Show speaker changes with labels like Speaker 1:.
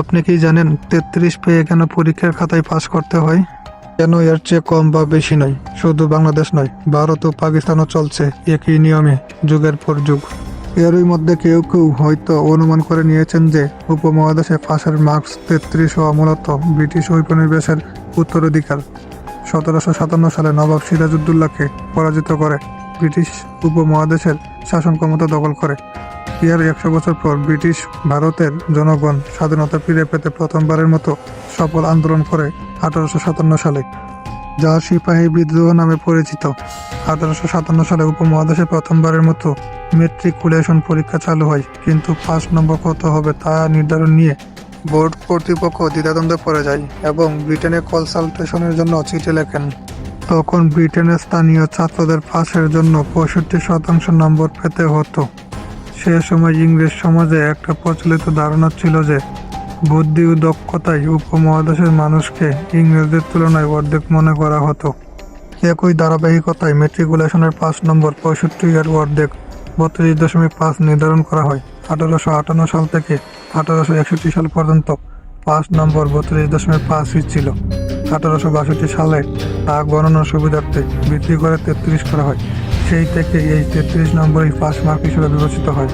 Speaker 1: আপনি কি জানেন তেত্রিশ পেয়ে কেন পরীক্ষার খাতায় পাশ করতে হয়? কেন এর চেয়ে কম বা বেশি নয়? শুধু বাংলাদেশ নয়, ভারত ও পাকিস্তানও চলছে একই নিয়মে, যুগের পর যুগ। এরই মধ্যে কেউ কেউ হয়তো অনুমান করে নিয়েছেন যে উপমহাদেশে পাশের মার্কস তেত্রিশ হওয়া মূলত ব্রিটিশ ঔপনিবেশের উত্তরাধিকার। সতেরোশো সাতান্ন সালে নবাব সিরাজউদ্দৌলাকে পরাজিত করে ব্রিটিশ উপমহাদেশের শাসন ক্ষমতা দখল করে। এর একশো বছর পর ব্রিটিশ ভারতের জনগণ স্বাধীনতা ফিরে পেতে প্রথমবারের মতো সফল আন্দোলন করে আঠারোশো সাতান্ন সালে, যা সিপাহী বিদ্রোহ নামে পরিচিত। আঠারোশো সাতান্ন সালে উপমহাদেশে প্রথমবারের মতো মেট্রিকুলেশন পরীক্ষা চালু হয়, কিন্তু পাঁচ নম্বর কত হবে তা নির্ধারণ নিয়ে বোর্ড কর্তৃপক্ষ দ্বিধাদ্বন্দ্বে পড়ে যায় এবং ব্রিটেনে কনসালটেশনের জন্য চিঠি লেখেন। তখন ব্রিটেনের স্থানীয় ছাত্রদের পাশের জন্য পঁয়ষট্টি শতাংশ নম্বর পেতে হতো। সে সময় ইংরেজ সমাজে একটা প্রচলিত ধারণা ছিল যে বুদ্ধি ও দক্ষতায় উপমহাদেশের মানুষকে ইংরেজদের তুলনায় অর্ধেক মনে করা হতো। একই ধারাবাহিকতায় মেট্রিকুলেশনের পাঁচ নম্বর পঁয়ষট্টি এর অর্ধেক বত্রিশ দশমিক পাঁচ নির্ধারণ করা হয়। আঠারোশো আটান্ন সাল থেকে আঠারোশো একষট্টি সাল পর্যন্ত পাঁচ নম্বর বত্রিশ দশমিক পাঁচই ছিল। আঠারোশো বাষট্টি সালে তা গণনার সুবিধার্থে বৃদ্ধি করে তেত্রিশ করা হয়। সেই থেকে এই তেত্রিশ নম্বরই পাস মার্ক হিসেবে বিবেচিত হয়।